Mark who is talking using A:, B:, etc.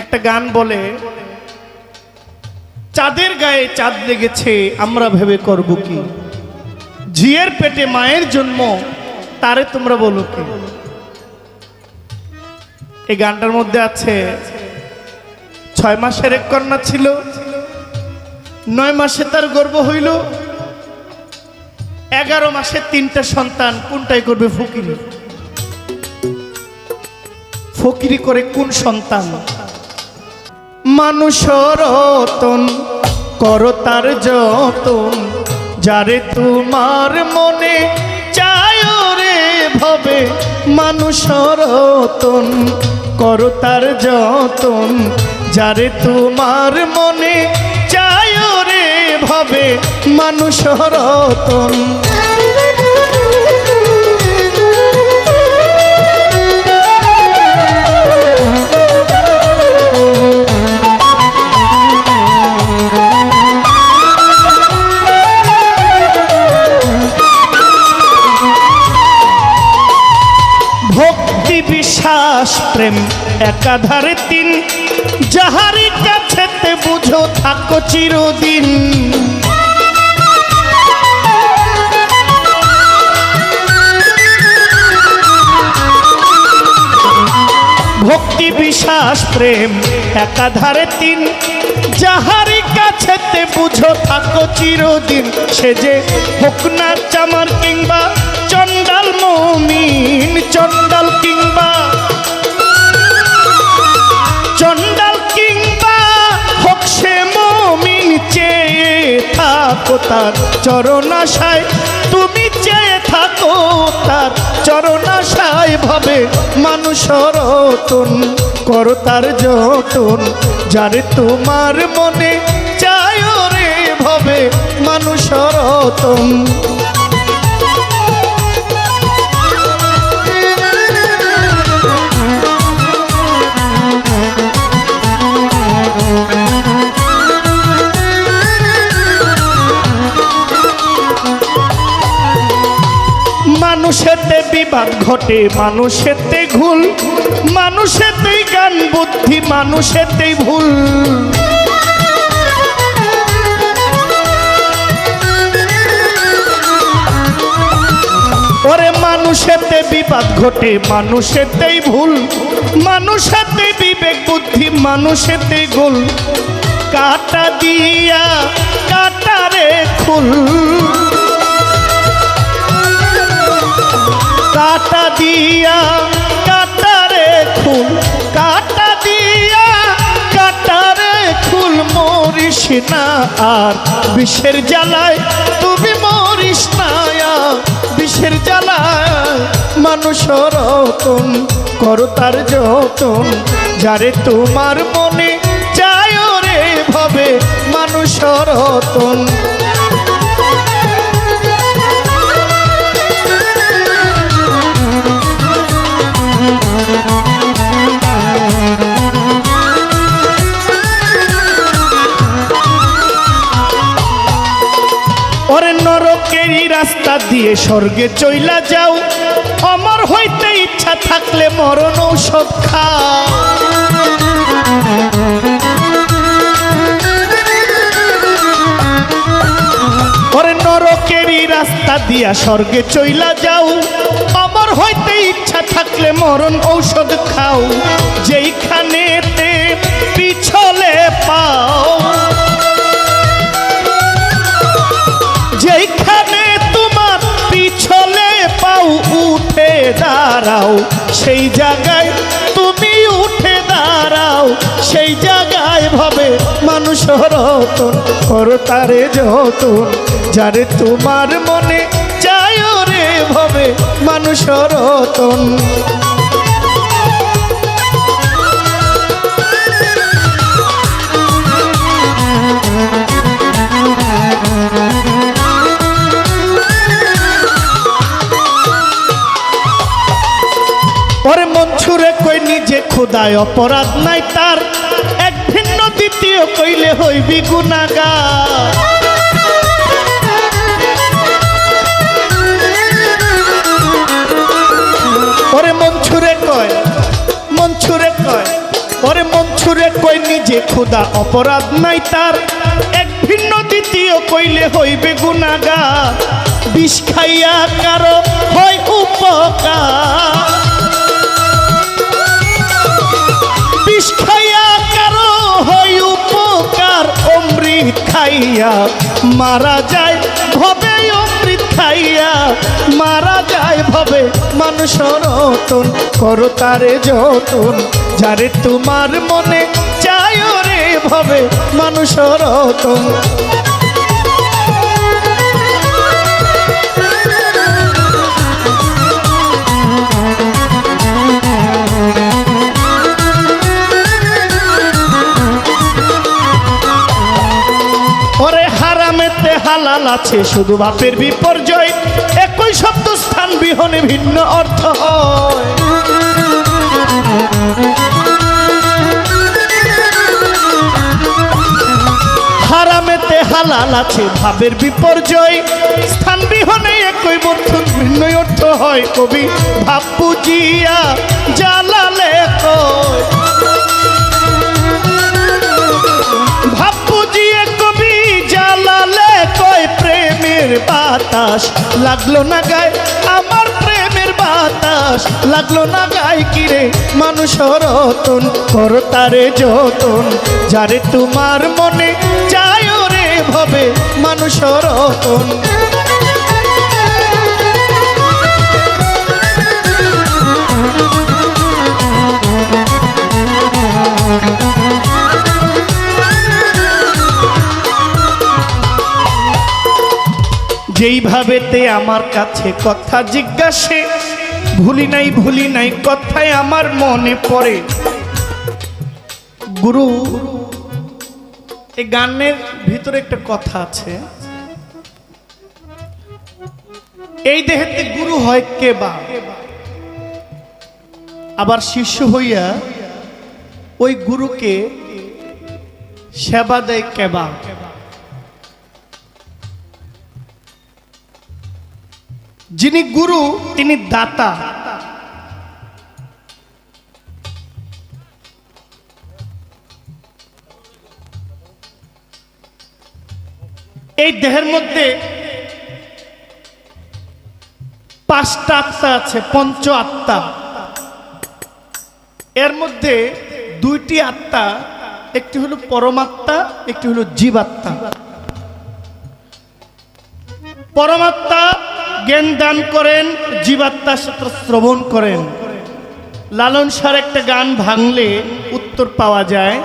A: একটা গান বলে, চাঁদের গায়ে চাঁদ লেগেছে, আমরা ভেবে করব কি? ঝিয়ের পেটে মায়ের জন্ম, তারে তোমরা বলো কি? এই গানটার মধ্যে আছে, ছয় মাসের এক কন্যা ছিল, নয় মাসে তার গর্ব হইল, এগারো মাসে তিনটা সন্তান, কোনটাই করবে ফকিরি? ফকিরি করে কোন সন্তান? মানুষ রতন কর তার যতন, যারে তোমার মনে চায় রে ভবে মানুষ রতন, কর তার যতন, যারে তোমার মনে চায় রে ভবে মানুষ প্রেম একাধারে তিন। যাহারি কাছেতে বুঝো, থাকো চিরদিন। ভক্তি বিশ্বাস, প্রেম একাধারে তিন। যাহারি কাছেতে বুঝো, থাকো চিরদিন। সে যে হোক চামার কিংবা চন্ডাল মমিন চন্ডাল কিংবা তার চরণাশায়, তুমি চেয়ে থাকো তার চরণাশায় ভাবে মানুষ রতন। কর তার যতন, যারে তোমার মনে চায় রে ভাবে মানুষ রতন। মানুষেতে বিবাদ ঘটে মানুষেতে ঘুল মানুষেতেই গান বুদ্ধি, মানুষেতেই ভুল। ওরে, মানুষেতে বিবাদ ঘটে, মানুষেতেই ভুল, মানুষেতে বিবেক বুদ্ধি, মানুষেতেই গোল। কাটা দিয়া কাটারে খুল। কাটা দিয়া কাটারে খুল কাটা দিয়া কাটারে খুল মরিস না আর। বিষের জ্বালায় তুমি মরিস না বিষের জ্বালায় মানুষ রতন করো তার যতন। যারে তোমার মনে চায় রে ভবে মানুষ রতন। ওরে নরকেরই রাস্তা দিয়ে স্বর্গে চইলা যাও। অমর হইতে ইচ্ছা থাকলে মরণ ঔষধ খা ওরে নরকেরই রাস্তা দিয়া স্বর্গে চইলা যাও। অমর হইতে ইচ্ছা থাকলে মরণ ঔষধ খাও। যেইখানেতে পিছলে দাঁড়াও, সেই জায়গায় তুমি উঠে দাঁড়াও, সেই জায়গায় ভাবে মানুষ রতন করো তারে যতন। যারে তোমার মনে চায় রে ভাবে মানুষ রতন। খোদায় অপরাধ নাই তার। এক ভিন্ন দ্বিতীয় কইলে হইবি গুণাগার। পরে মনছুরে কয় মনছুরে কয় পরে মনছু ছুরে কই নিজে খোদা অপরাধ নাই তার। এক ভিন্ন দ্বিতীয় কইলে হইবে গুনাগা বিষ খাইয়া কারও হয় উপকার। খাইয়া, মারা যায় ভবে অমৃত খাইয়া, মারা যায় ভবে মানুষ রতন। করো তারে যতন, যারে তোমার মনে চায় রে ভবে মানুষ রতন। হালাল আছে, শুধু বাপের বিপর্যয়। একই শব্দ স্থান, বিহনে ভিন্ন অর্থ হয়। হারামেতে হালাল আছে, ভাবের বিপর্যয়। স্থান, বিহনে একই অর্থ ভিন্ন অর্থ হয়। কবি ভাব বুঝিয়া জালালে কয়। বাতাস। লাগল না গায় আমার প্রেমের বাতাস। লাগল না গায় কিরে মানুষ রতন? কর তারে যতন। যারে তোমার মনে যায় রে ভবে মানুষ রতন। যেইভাবেতে আমার কাছে কথা জিজ্ঞাসে, ভুলি নাই ভুলি নাই কথায় আমার মনে পড়ে। গুরু, এই গানের ভিতরে একটা কথা আছে। এই দেহেতে গুরু হয় কে বা? আবার শিষ্য হইয়া ওই গুরুকে সেবা দেয় কেবা যিনি গুরু, তিনি দাতা। এই দেহের মধ্যে পাঁচটা আত্মা আছে, পঞ্চ আত্মা। এর মধ্যে দুইটি আত্মা, একটি হলো পরমাত্মা, একটি হলো জীবাত্মা। পরমাত্মা জ্ঞান দান করেন জীবাত্মার সাথে শ্রবণ করেন। লালন সার একটা গান ভাঙলে উত্তর পাওয়া যায়।